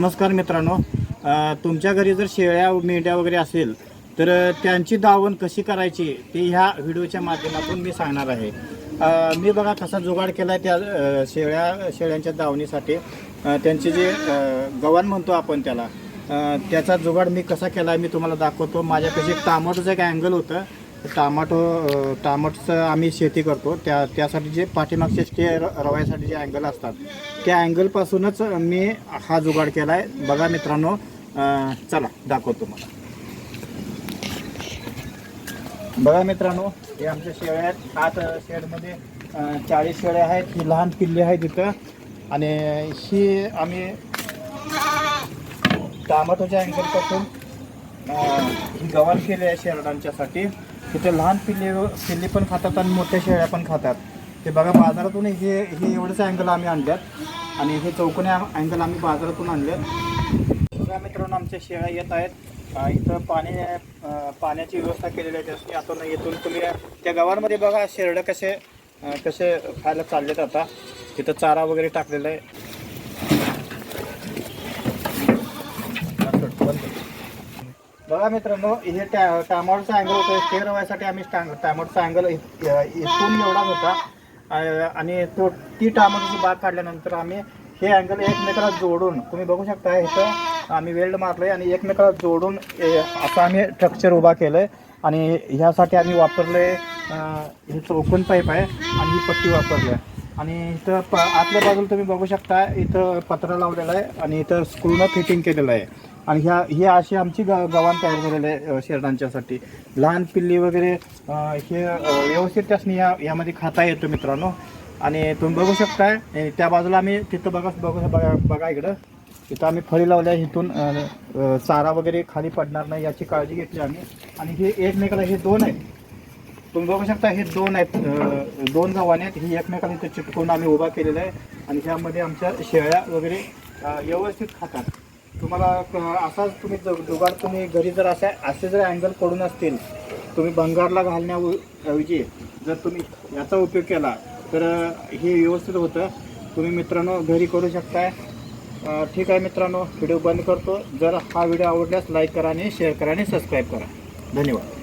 नमस्कार मित्रांनो. तुमच्या घरी जर शेळ्या मेंढ्या वगैरे असेल तर त्यांची दावण कशी करायची ते ह्या व्हिडिओच्या माध्यमातून मी सांगणार आहे. मी बघा कसा जुगाड केला आहे त्या शेळ्या शेळ्यांच्या दावणीसाठी. त्यांचे जे अ, गव्हाण म्हणतो आपण त्याला त्याचा जुगाड मी कसा केला आहे मी तुम्हाला दाखवतो. माझ्यापाशी एक टामोटोचं एक अँगल होतं टामाटो टामाटोचं आम्ही शेती करतो. त्या त्यासाठी जे पाठीमागचे स्टे रवायसाठी जे अँगल असतात त्या अँगलपासूनच मी हा जुगाड केला आहे बघा मित्रांनो चला दाखवतो तुम्हाला. बघा मित्रांनो हे आमच्या शेळ्या आहेत. आत शेडमध्ये चाळीस शेळ्या आहेत. ही लहान पिल्ले आहे तिथं. आणि ही आम्ही टामाटोच्या अँगलपासून ही गव्हाण केली आहे शेरडांच्यासाठी. तिथे लहान पिल्ले पिल्ली पण खातात आणि मोठ्या शेळ्या पण खातात. ते बघा बाजारातून हे हे एवढेच अँगल आम्ही आणल्यात. आणि हे चौकोने अँगल आम्ही बाजारातून आणल्यात. बघा मित्रांनो आमच्या शेळ्या येत आहेत. इथं पाणी पाण्याची व्यवस्था केलेली आहे. त्यासाठी आता नाही इथून तुम्ही त्या गावांमध्ये बघा शेरडं कसे कसे खायला चाललेत आता. तिथं चारा वगैरे टाकलेला आहे. बघा मित्रांनो हे टॅ टॅमॉटचा अँगल होतं ते रवायसाठी आम्ही टॅमॉटचा अँगल इथून एवढाच होता. आणि तो ती टॅमॉटोची बाग काढल्यानंतर आम्ही हे अँगल एकमेकाला जोडून तुम्ही बघू शकता इथं आम्ही वेल्ड मारलोय आणि एकमेकाला जोडून असं आम्ही स्ट्रक्चर उभा केलंय. आणि ह्यासाठी आम्ही वापरलं आहे हे चौकून पाईप आहे आणि ही पट्टी वापरली आहे. आणि इथं प आतल्या बाजूला तुम्ही बघू शकता इथं पत्रा लावलेला आहे आणि इथं स्क्रूनं फिटिंग केलेलं आहे. आणि ह्या ही अशी आमची ग गव्हाण तयार झालेलं आहे शेरडांच्यासाठी लहान पिल्ली वगैरे हे व्यवस्थित त्यासनी या यामध्ये खाता येतो मित्रांनो. आणि तुम्ही बघू शकताय त्या बाजूला आम्ही तिथं बघा बघू बघा बघा इकडं. तिथं आम्ही फळी लावल्या इथून चारा वगैरे खाली पडणार नाही याची काळजी घेतली आम्ही. आणि हे एकमेकाला हे दोन आहेत. तुम्ही बघू शकता हे दोन आहेत दोन गव्हाणे आहेत. ही एकमेकाला इथं चिटकून आम्ही उभा केलेला आहे. आणि ह्यामध्ये आमच्या शेळ्या वगैरे व्यवस्थित खातात. तुम्हाला क- असाच तुम्ही जुगाड तुम्ही घरी जर असा असे जर अँगल पडून असतील तुम्ही भंगारला घालण्याऐवजी जर तुम्ही याचा उपयोग केला तर हे व्यवस्थित होतं. तुम्ही मित्रांनो घरी करू शकताय. ठीक आहे मित्रांनो व्हिडिओ बंद करतो. जर हा व्हिडिओ आवडल्यास लाईक करा आणि शेअर करा आणि सबस्क्राईब करा. धन्यवाद.